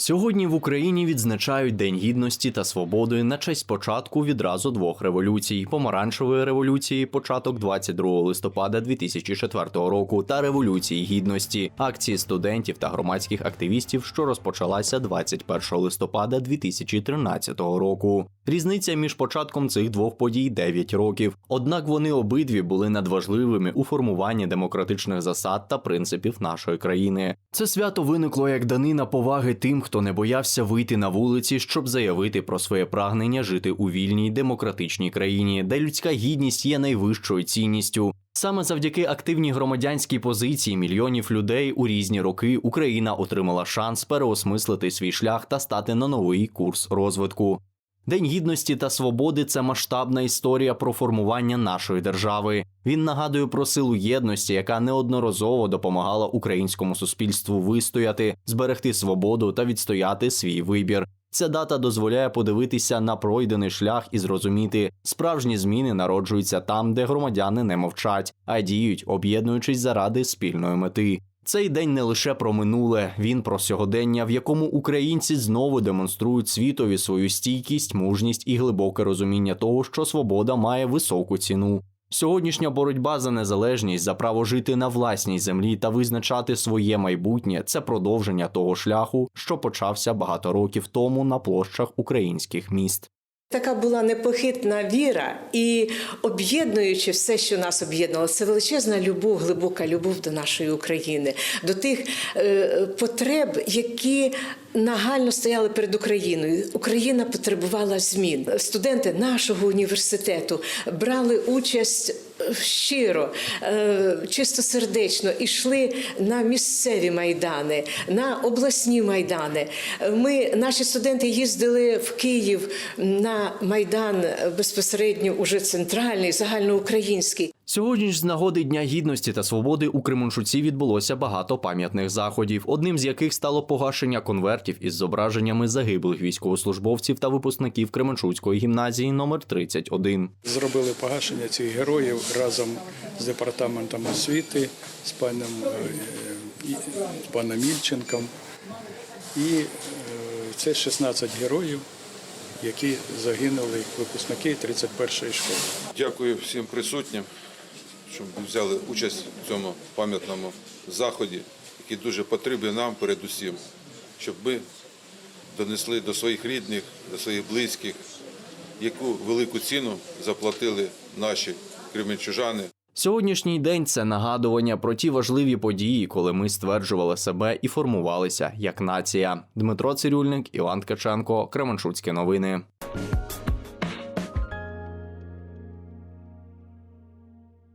Сьогодні в Україні відзначають День гідності та свободи на честь початку відразу двох революцій: помаранчевої революції, початок 22 листопада 2004 року, та революції гідності, акції студентів та громадських активістів, що розпочалася 21 листопада 2013 року. Різниця між початком цих двох подій 9 років. Однак вони обидві були надважливими у формуванні демократичних засад та принципів нашої країни. Це свято виникло як данина поваги тим, хто не боявся вийти на вулиці, щоб заявити про своє прагнення жити у вільній демократичній країні, де людська гідність є найвищою цінністю. Саме завдяки активній громадянській позиції мільйонів людей у різні роки Україна отримала шанс переосмислити свій шлях та стати на новий курс розвитку. День гідності та свободи це масштабна історія про формування нашої держави. Він нагадує про силу єдності, яка неодноразово допомагала українському суспільству вистояти, зберегти свободу та відстояти свій вибір. Ця дата дозволяє подивитися на пройдений шлях і зрозуміти, справжні зміни народжуються там, де громадяни не мовчать, а діють, об'єднуючись заради спільної мети. Цей день не лише про минуле, він про сьогодення, в якому українці знову демонструють світові свою стійкість, мужність і глибоке розуміння того, що свобода має високу ціну. Сьогоднішня боротьба за незалежність, за право жити на власній землі та визначати своє майбутнє це продовження того шляху, що почався багато років тому на площах українських міст. Така була непохитна віра і об'єднуючи все, що нас об'єднало, це величезна любов, глибока любов до нашої України, до тих е, потреб, які нагально стояли перед Україною. Україна потребувала змін. Студенти нашого університету брали участь. Щиро, е, чистосердечно йшли на місцеві майдани, на обласні майдани. Ми, наші студенти, їздили в Київ на майдан безпосередньо уже центральний, загальноукраїнський. Сьогодні ж з нагоди Дня гідності та свободи у Кременчуці відбулося багато пам'ятних заходів, одним з яких стало погашення конвертів із зображеннями загиблих військовослужбовців та випускників Кременчуцької гімназії номер 31. Зробили погашення цих героїв разом з департаментом освіти, з паном, е, і- з паном Ільченком. І е, це 16 героїв, які загинули, випускники 31-ї школи. Дякую всім присутнім, що взяли участь в цьому пам'ятному заході, який дуже потрібен нам передусім, щоб ми донесли до своїх рідних, до своїх близьких, яку велику ціну заплатили наші кременчужани. Сьогоднішній день це нагадування про ті важливі події, коли ми стверджували себе і формувалися як нація. Дмитро Цирюльник, Іван Ткаченко, Кременчуцькі новини.